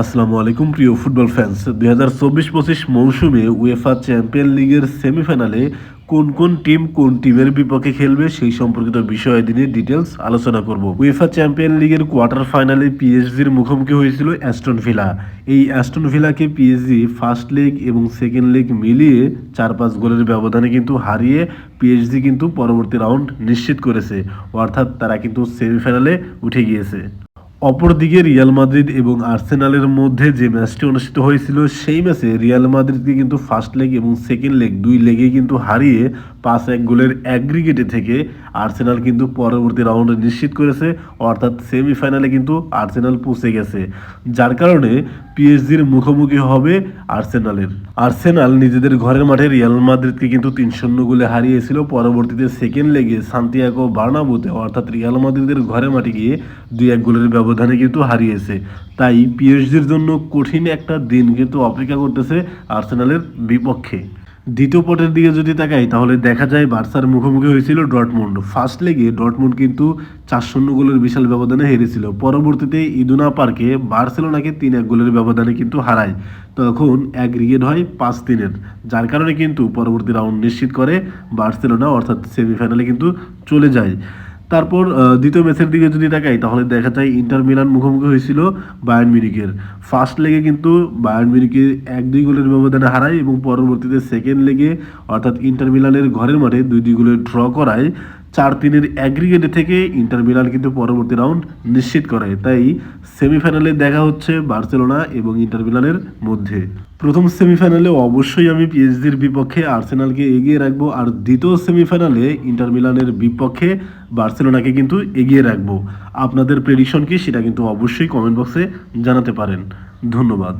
আসসালামু আলাইকুম, প্রিয় ফুটবল ফ্যান্স দুই হাজার চব্বিশ পঁচিশ মৌসুমে উয়েফা চ্যাম্পিয়ন লিগের সেমিফাইনালে কোন কোন টিম কোন টিমের বিপক্ষে খেলবে সেই সম্পর্কিত বিষয় নিয়ে ডিটেলস আলোচনা করব। উয়েফা চ্যাম্পিয়ন লিগের কোয়ার্টার ফাইনালে পিএসজির মুখোমুখি হয়েছিল অ্যাস্টন ভিলা এই অ্যাস্টন ভিলাকে পিএসজি ফার্স্ট লেগ এবং সেকেন্ড লেগ মিলিয়ে চার পাঁচ গোলের ব্যবধানে কিন্তু হারিয়ে পিএসজি কিন্তু পরবর্তী রাউন্ড নিশ্চিত করেছে। অর্থাৎ তারা কিন্তু সেমিফাইনালে উঠে গিয়েছে। অপরদিকে রিয়াল মাদ্রিদ এবং আর্সেনালের মধ্যে যে ম্যাচটি অনুষ্ঠিত হয়েছিল, সেই ম্যাচে রিয়াল মাদ্রিদকে কিন্তু ফার্স্ট লেগ এবং সেকেন্ড লেগ দুই লেগে কিন্তু হারিয়ে পাঁচ এক গোলের অ্যাগ্রিগেটে থেকে আর্সেনাল কিন্তু পরবর্তী রাউন্ডে নিশ্চিত করেছে, অর্থাৎ সেমিফাইনালে কিন্তু আর্সেনাল পৌঁছে গেছে। যার কারণে পিএসজির মুখোমুখি হবে আর্সেনালের। আর্সেনাল নিজেদের ঘরের মাঠে রিয়াল মাদ্রিদকে কিন্তু তিন শূন্য গোলে হারিয়েছিল। পরবর্তীতে সেকেন্ড লেগে সান্তিয়াগো বার্নাবুতে, অর্থাৎ রিয়াল মাদ্রিদের ঘরের মাঠে গিয়ে দুই এক গোলের ব্যবধানে কিন্তু হারিয়েছে। তাই পিএসজির জন্য কঠিন একটা দিন কিন্তু অপেক্ষা করতেছে আর্সেনালের বিপক্ষে। দ্বিতীয় পটের দিকে যদি তাকাই, তাহলে দেখা যায় বার্সার মুখোমুখি হয়েছিল ডটমুন্ড ফার্স্ট লেগে ডটমুন্ড কিন্তু চার শূন্য গোলের বিশাল ব্যবধানে হেরেছিল। পরবর্তীতে ইদুনা পার্কে বার্সেলোনাকে তিন এক গোলের ব্যবধানে কিন্তু হারায়। তখন এক অ্যাগ্রিগেট হয় পাঁচ তিনের, যার কারণে কিন্তু পরবর্তী রাউন্ড নিশ্চিত করে বার্সেলোনা অর্থাৎ সেমিফাইনালে কিন্তু চলে যায়। তারপর দ্বিতীয় ম্যাচের দিকে যদি তাকাই, তাহলে দেখা যায় ইন্টার মিলান মুখোমুখি হয়েছিল বায়ার্ন মিরিকের ফার্স্ট লেগে কিন্তু বায়ার্ন মিরিকে এক দুই গোলের ব্যবধানে হারায় এবং পরবর্তীতে সেকেন্ড লেগে অর্থাৎ ইন্টার মিলানের ঘরের মাঠে দুই দুই গোলের ড্র করায়। চার তিনের অ্যাগ্রিগেটে থেকে ইন্টার মিলান কিন্তু পরবর্তী রাউন্ড নিশ্চিত করে। তাই সেমিফাইনালে দেখা হচ্ছে বার্সেলোনা এবং ইন্টার মিলানের মধ্যে। প্রথম সেমিফাইনালে অবশ্যই আমি পিএইচডির বিপক্ষে আর্সেনালকে এগিয়ে রাখব আর দ্বিতীয় সেমিফাইনালে ইন্টার মিলানের বিপক্ষে বার্সেলোনাকে কিন্তু এগিয়ে রাখব। আপনাদের প্রেডিকশন কি সেটা কিন্তু অবশ্যই কমেন্ট বক্সে জানাতে পারেন। ধন্যবাদ।